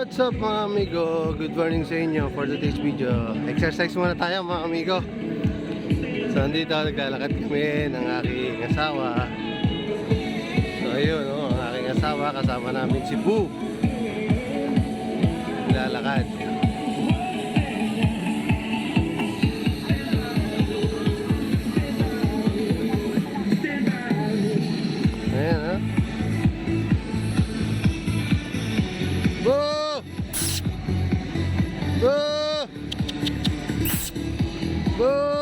What's up mga amigo? Good morning sa inyo for today's video. Exercise muna tayo mga amigo. So andito naglalakad kami ng aking asawa. So ayun, oh, ang aking asawa kasama namin si Boo. Naglalakad.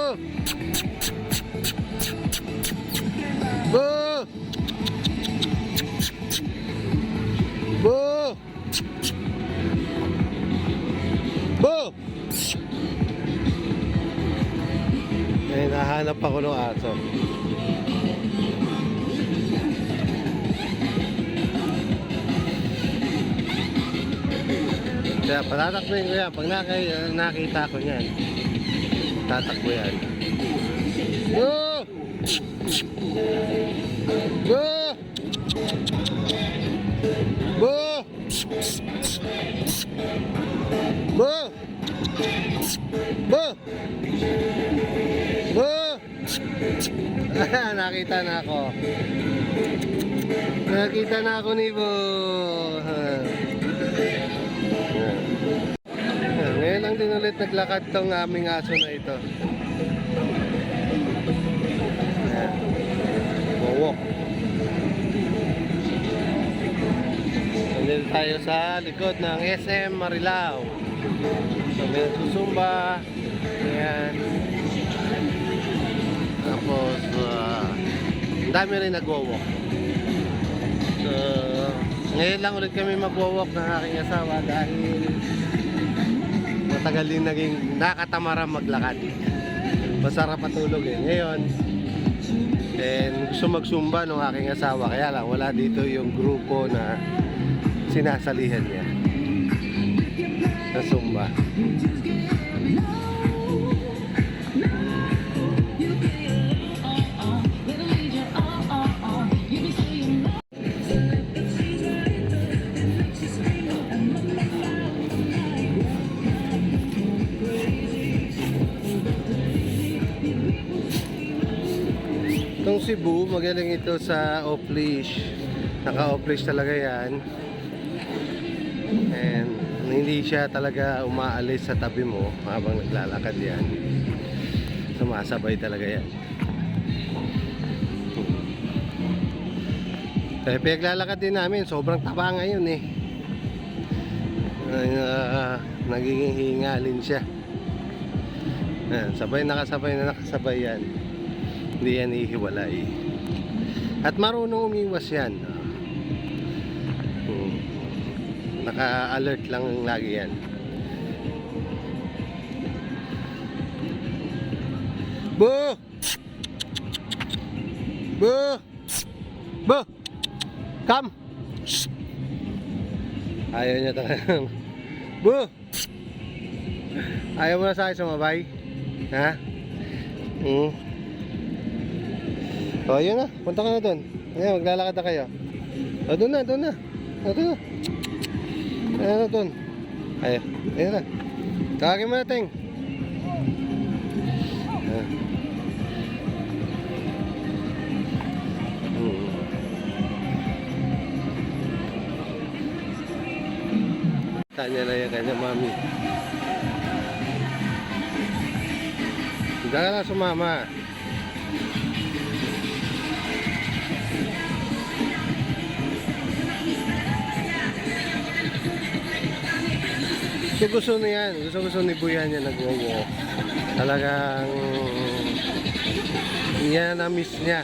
Boo! Boo! Boo! Eh, nahanap ako ng aso. Kaya patatakbuhin ko yan. Pag nakita ko yan, tatakbo yan. Go! Go! Go! Go! Go! Go! Nakita na ako. Nakita na ako ni Bo. Naglakad tong aming aso na ito. Yan. Walk. Nandito tayo sa likod ng SM Marilao. So may nagsusumba. Ayan. Tapos, ah, ang dami rin nagwo-walk. So, ngayon lang ulit kami magwo-walk ng aking asawa dahil matagal din naging nakatamara maglakad. Masarap matulog eh. Ngayon, and gusto magsumba ng aking asawa kaya lang wala dito yung grupo na sinasalihan niya sa sumba. Cebu, magaling ito sa off-leash. Naka-off-leash talaga yan. And hindi siya talaga umaalis sa tabi mo habang naglalakad yan. Sumasabay talaga yan. Kaya pinaglalakad din namin, sobrang taba ngayon eh. Ay, ah, nagiging hingalin siya. Ayan, sabay nakasabay na nakasabay yan. Hindi yan ihiwalay. At marunong umiwas yan. Hmm. Naka-alert lang lagi yan. Bo! Bo! Bo! Come! Ayaw niya talaga. Bo! Ayaw mo na sa akin sumabay? Ha? Hmm. O, yun na. Punta ka na doon. Ayan, maglalakad na kayo. O, doon na, doon na. O, doon na. Ayan na doon. Ayan, ayan na. Tawagin mo na, Teng. Tanya na yan kanya, mami. Hindi ka na sumama. Kasi gusto niya yan. Gusto gusto ni Buyan yan nag-walk. Talagang yan na miss niya.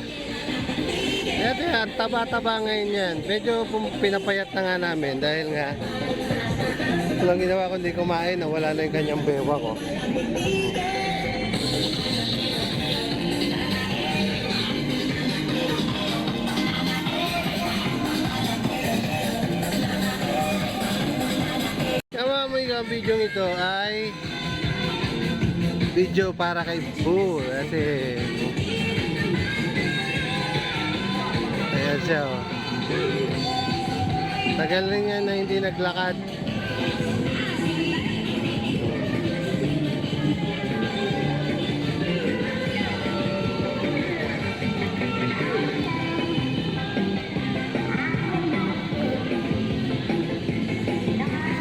Kaya yan, taba-taba ngayon yan. Medyo pinapayat na nga namin dahil nga ito lang ginawa ko, hindi kumain na wala na yung kanyang bewa ko. Mo yung video ito ay video para kay Boo kasi ayan siya oh. tagal rin yan na hindi naglakad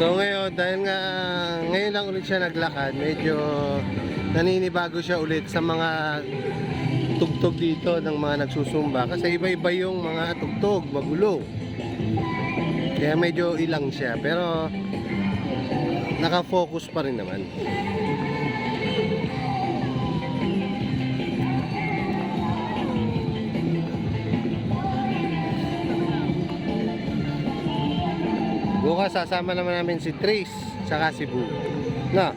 So ngayon, dahil nga ngayon lang ulit siya naglakad, medyo naninibago siya ulit sa mga tugtog dito ng mga nagsusumba kasi iba-iba yung mga tugtog, magulo. Kaya medyo ilang siya pero nakafocus pa rin naman. Bukas sasama naman namin si Trace saka si Boo. Na.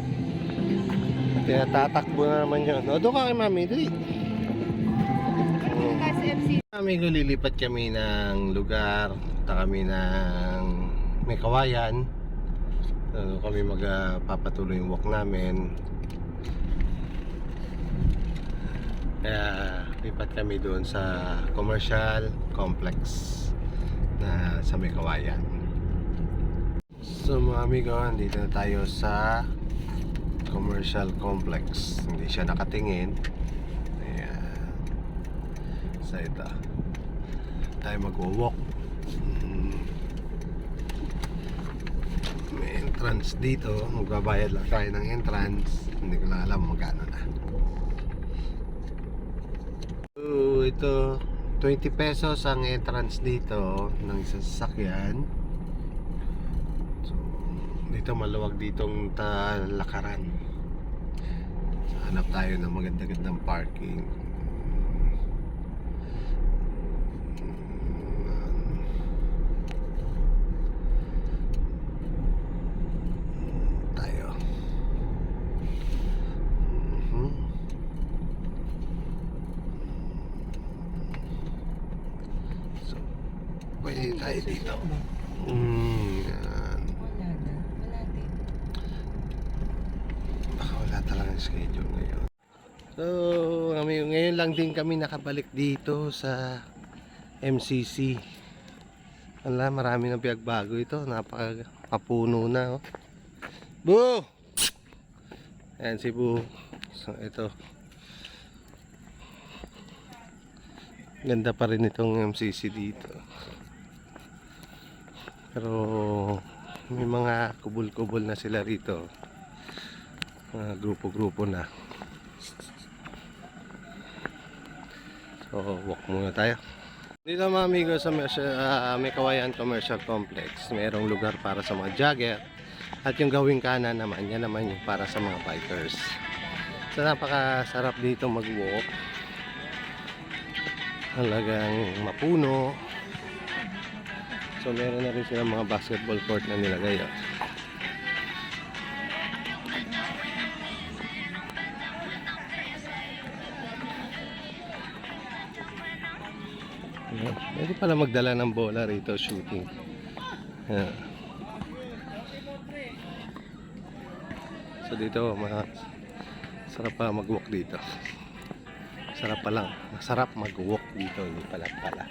Tinatatakbo na naman yun. O, doon ka kay Mami, dali. Kami lilipat kami ng lugar, ta kami ng may kawayan. So, kami magpapatuloy yung walk namin. Kaya lipat kami doon sa commercial complex na sa may kawayan. So mga amigo, dito na tayo sa commercial complex. Hindi siya nakatingin. Ayan. Sa ito. Tayo magwo-walk. Mm. May entrance dito. Magbabayad lang tayo ng entrance. Hindi ko lang alam magkano na. So, ito 20 pesos ang entrance dito ng sasakyan. Dito maluwag ditong talakaran. Hanap tayo ng maganda-gandang parking. Tayo. Mhm. So, pwede tayo dito. Mm, yan. Wala na. Wala din. Baka talagang schedule ngayon. So, kami, ngayon lang din kami nakabalik dito sa MCC. Wala, marami nang pinagbago ito. Napakapuno na. Oh. Bu! Ayan si Bu. So, ito. Ganda pa rin itong MCC dito. Pero may mga kubul-kubul na sila rito. Mga grupo-grupo na. So, walk muna tayo. Dito mga amigo sa sa, ah, may kawayan commercial complex, mayroong lugar para sa mga jogger. At yung gawing kanan naman, yan naman yung para sa mga bikers. So, napakasarap dito mag-walk. Halagang mapuno. So, meron na rin silang mga basketball court na nilagay. Oh. Ayan. Pwede pala magdala ng bola rito shooting. Ayan. So dito, mga sarap pa mag-walk dito. Sarap pa lang. Masarap mag-walk dito. Hindi pala pala.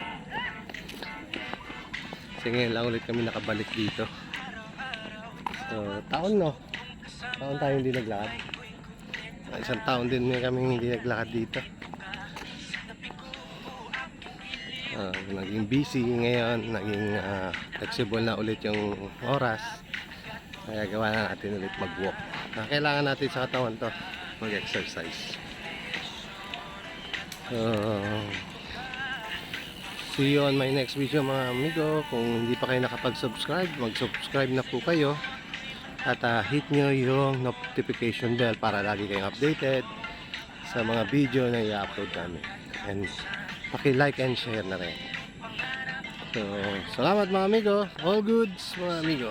Kasi ngayon lang ulit kami nakabalik dito. So, taon no? Taon tayo hindi naglakad. Isang taon din kami hindi naglakad dito. Ah, naging busy ngayon, naging ah, flexible na ulit yung oras. Kaya gawa na natin ulit mag-walk. Ah, kailangan natin sa katawan to mag-exercise. So, see you on my next video mga amigo. Kung hindi pa kayo nakapag-subscribe, mag-subscribe na po kayo. At ah, hit nyo yung notification bell para lagi kayong updated sa mga video na i-upload namin. And paki-like and share na rin. So, salamat mga amigo. All goods mga amigo.